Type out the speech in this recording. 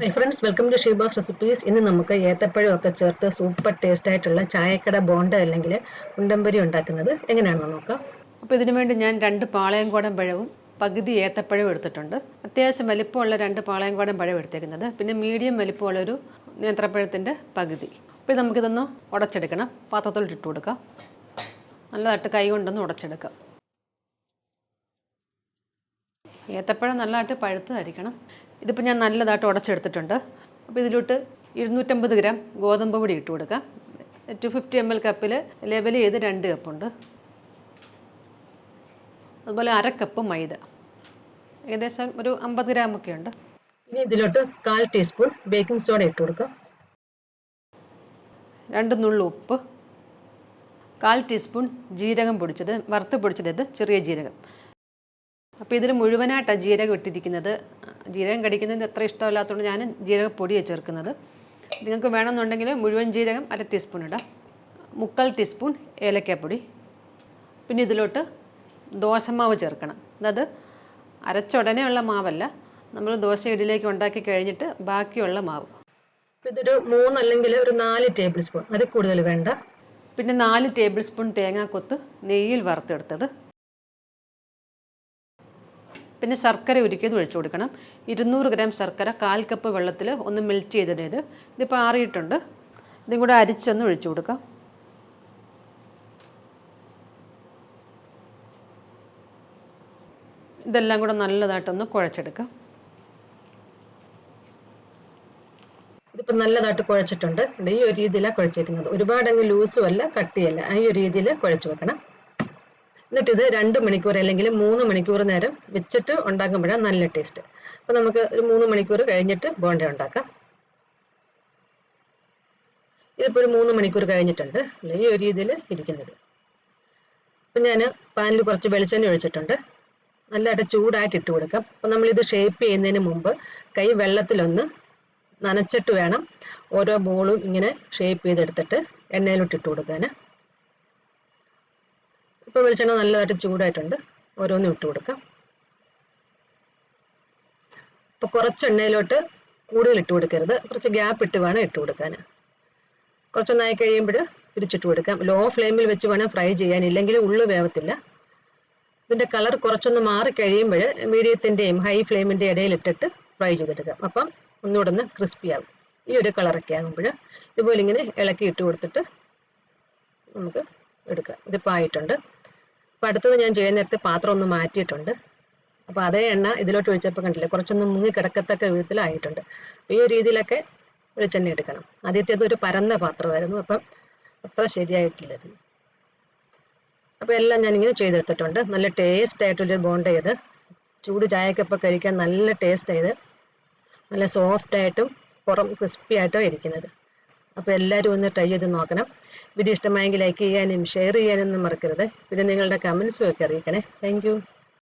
Hi friends welcome to Sheeba's recipes ഇന്ന് നമുക്ക് ഏത്തപ്പഴം ഒക്കെ ചേർത്ത് സൂപ്പർ ടേസ്റ്റ് ആയിട്ടുള്ള ചായക്കട ബോണ്ട അല്ലെങ്കിൽ ഉണ്ടംപരി ഉണ്ടാക്കുന്നത് എങ്ങനെയാണെന്ന് നോക്കാം. അപ്പോൾ ഇതിനു വേണ്ടി ഞാൻ രണ്ട് പാളയംകോടൻ പഴവും പകുതി ഏത്തപ്പഴവും എടുത്തിട്ടുണ്ട്. അത്യാവശ്യം വലിപ്പമുള്ള രണ്ട് പാളയംകോടൻ പഴം എടുത്തേക്കുന്നത്. പിന്നെ മീഡിയം വലിപ്പമുള്ളൊരു നേന്ത്രപ്പഴത്തിന്റെ പകുതി. അപ്പോൾ നമുക്കിതൊന്ന് ഉടച്ചെടുക്കണം. പാത്രത്തിൽ ഇട്ട് കൊടുക്കാം. നല്ലതായിട്ട് കൈ കൊണ്ടൊന്ന് ഉടച്ചെടുക്കാം. ഏത്തപ്പഴം നല്ലതായിട്ട് പഴുത്തതായിരിക്കണം. ഇതിപ്പോൾ ഞാൻ നല്ലതായിട്ട് ഉടച്ചെടുത്തിട്ടുണ്ട്. അപ്പോൾ ഇതിലോട്ട് ഇരുന്നൂറ്റമ്പത് ഗ്രാം ഗോതമ്പ് പൊടി ഇട്ട് കൊടുക്കാം. ടു ഫിഫ്റ്റി എം എൽ കപ്പിൽ ലെവൽ ചെയ്ത് രണ്ട് കപ്പുണ്ട് അതുപോലെ അര കപ്പ് മൈദ. ഏകദേശം ഒരു അമ്പത് ഗ്രാം ഒക്കെ ഉണ്ട്. ഇനി ഇതിലോട്ട് കാൽ ടീസ്പൂൺ ബേക്കിംഗ് സോഡ ഇട്ട് കൊടുക്കാം. രണ്ട് നുള്ളു ഉപ്പ്. കാൽ ടീസ്പൂൺ ജീരകം പൊടിച്ചത് വറുത്ത് പൊടിച്ചത് ചെറിയ ജീരകം. അപ്പോൾ ഇതിൽ മുഴുവനായിട്ടാണ് ജീരകം ഇട്ടിരിക്കുന്നത്. ജീരകം കടിക്കുന്നത് അത്ര ഇഷ്ടമില്ലാത്തതുകൊണ്ട് ഞാൻ ജീരകപ്പൊടിയാണ് ചേർക്കുന്നത്. നിങ്ങൾക്ക് വേണമെന്നുണ്ടെങ്കിൽ മുഴുവൻ ജീരകം അര ടീസ്പൂൺ ഇടാം. മുക്കാൽ ടീസ്പൂൺ ഏലക്കപ്പൊടി. പിന്നെ ഇതിലോട്ട് ദോശമാവ് ചേർക്കണം. അതായത് അരച്ചുടനെ ഉള്ള മാവല്ല നമ്മൾ ദോശ ഇടിയിലേക്ക് ഉണ്ടാക്കി കഴിഞ്ഞിട്ട് ബാക്കിയുള്ള മാവ്. അപ്പോൾ ഇതൊരു മൂന്ന് അല്ലെങ്കിൽ ഒരു നാല് ടേബിൾ സ്പൂൺ അതിൽ കൂടുതൽ വേണ്ട. പിന്നെ നാല് ടേബിൾ സ്പൂൺ തേങ്ങാക്കൊത്ത് നെയ്യിൽ വറുത്തെടുത്തത്. പിന്നെ ശർക്കര ഉരുക്കിയത് ഒഴിച്ചു കൊടുക്കണം. ഇരുന്നൂറ് ഗ്രാം ശർക്കര കാൽ കപ്പ് വെള്ളത്തിൽ ഒന്ന് മെൽറ്റ് ചെയ്തത് ഇത് ഇതിപ്പോൾ ആറിയിട്ടുണ്ട്. ഇതും കൂടെ അരിച്ചൊന്ന് ഒഴിച്ചു കൊടുക്കാം. ഇതെല്ലാം കൂടെ നല്ലതായിട്ടൊന്ന് കുഴച്ചെടുക്കാം. ഇതിപ്പോൾ നല്ലതായിട്ട് കുഴച്ചിട്ടുണ്ട്. ഈ ഒരു രീതിയിലാണ് കുഴച്ചിരിക്കുന്നത്. ഒരുപാട് അങ്ങ് ലൂസും അല്ല കട്ടിയല്ല. ഈ ഒരു രീതിയിൽ കുഴച്ച് വെക്കണം. എന്നിട്ട് ഇത് രണ്ട് മണിക്കൂർ അല്ലെങ്കിൽ മൂന്ന് മണിക്കൂർ നേരം വെച്ചിട്ട് ഉണ്ടാക്കുമ്പോഴാണ് നല്ല ടേസ്റ്റ് അപ്പോൾ നമുക്ക് ഒരു മൂന്ന് മണിക്കൂർ കഴിഞ്ഞിട്ട് ബോണ്ട ഉണ്ടാക്കാം. ഇതിപ്പോൾ ഒരു മൂന്ന് മണിക്കൂർ കഴിഞ്ഞിട്ടുണ്ട്. ഈ ഒരു രീതിയിൽ ഇരിക്കുന്നത്. അപ്പം ഞാൻ പാനിൽ കുറച്ച് വെളിച്ചെണ്ണ ഒഴിച്ചിട്ടുണ്ട്. നല്ലതായിട്ട് ചൂടായിട്ട് ഇട്ട് കൊടുക്കാം. അപ്പം നമ്മളിത് ഷേപ്പ് ചെയ്യുന്നതിന് മുമ്പ് കൈ വെള്ളത്തിലൊന്ന് നനച്ചിട്ട് വേണം ഓരോ ബോളും ഇങ്ങനെ ഷേപ്പ് ചെയ്തെടുത്തിട്ട് എണ്ണയിലോട്ട് ഇട്ട് കൊടുക്കാൻ ഇപ്പോൾ വെളിച്ചെണ്ണ നല്ലതായിട്ട് ചൂടായിട്ടുണ്ട്. ഓരോന്നും ഇട്ട് കൊടുക്കാം. അപ്പോൾ കുറച്ച് എണ്ണയിലോട്ട് കൂടുതൽ ഇട്ട് കൊടുക്കരുത്. കുറച്ച് ഗ്യാപ്പ് ഇട്ട് വേണം ഇട്ട് കൊടുക്കാൻ. കുറച്ചൊന്നായി കഴിയുമ്പോൾ തിരിച്ചിട്ട് കൊടുക്കാം. ലോ ഫ്ലെയിമിൽ വെച്ച് വേണം ഫ്രൈ ചെയ്യാൻ. ഇല്ലെങ്കിൽ ഉള്ളു വേവത്തില്ല. ഇതിന്റെ കളർ കുറച്ചൊന്ന് മാറി കഴിയുമ്പോൾ മീഡിയത്തിന്റെയും ഹൈ ഫ്ലെയിമിന്റെ ഇടയിൽ ഇട്ടിട്ട് ഫ്രൈ ചെയ്തെടുക്കാം. അപ്പം ഒന്നുകൂടെ ഒന്ന് ക്രിസ്പി ആകും. ഈ ഒരു കളറൊക്കെ ആകുമ്പോൾ ഇതുപോലെ ഇങ്ങനെ ഇളക്കി ഇട്ട് കൊടുത്തിട്ട് നമുക്ക് എടുക്കാം. ഇതിപ്പോൾ ആയിട്ടുണ്ട്. അപ്പോൾ അടുത്തത് ഞാൻ ചെയ്യാൻ നേരത്തെ പാത്രം ഒന്ന് മാറ്റിയിട്ടുണ്ട്. അപ്പോൾ അതേ എണ്ണ ഇതിലോട്ട് ഒഴിച്ചപ്പോൾ കണ്ടില്ലേ കുറച്ചൊന്ന് മുങ്ങി കിടക്കത്തക്ക വിധത്തിലായിട്ടുണ്ട്. ഈ ഒരു രീതിയിലൊക്കെ വെളിച്ചെണ്ണ എടുക്കണം. ആദ്യത്തേത് ഒരു പരന്ന പാത്രമായിരുന്നു അപ്പം അത്ര ശരിയായിട്ടില്ലായിരുന്നു. അപ്പോൾ എല്ലാം ഞാനിങ്ങനെ ചെയ്തെടുത്തിട്ടുണ്ട്. നല്ല ടേസ്റ്റ് ആയിട്ടുള്ളൊരു ബോണ്ട ചെയ്ത് ചൂട് ചായക്കൊപ്പം കഴിക്കാൻ നല്ല ടേസ്റ്റ് ആയത് നല്ല സോഫ്റ്റ് ആയിട്ടും പുറം ക്രിസ്പി ആയിട്ടും ഇരിക്കുന്നത്. അപ്പോൾ എല്ലാവരും ഒന്ന് ട്രൈ ചെയ്ത് നോക്കണം. വീഡിയോ ഇഷ്ടമായെങ്കിൽ ലൈക്ക് ചെയ്യാനും ഷെയർ ചെയ്യാനൊന്നും മറക്കരുത്. പിന്നെ നിങ്ങളുടെ കമൻസും ഒക്കെ അറിയിക്കണേ. താങ്ക്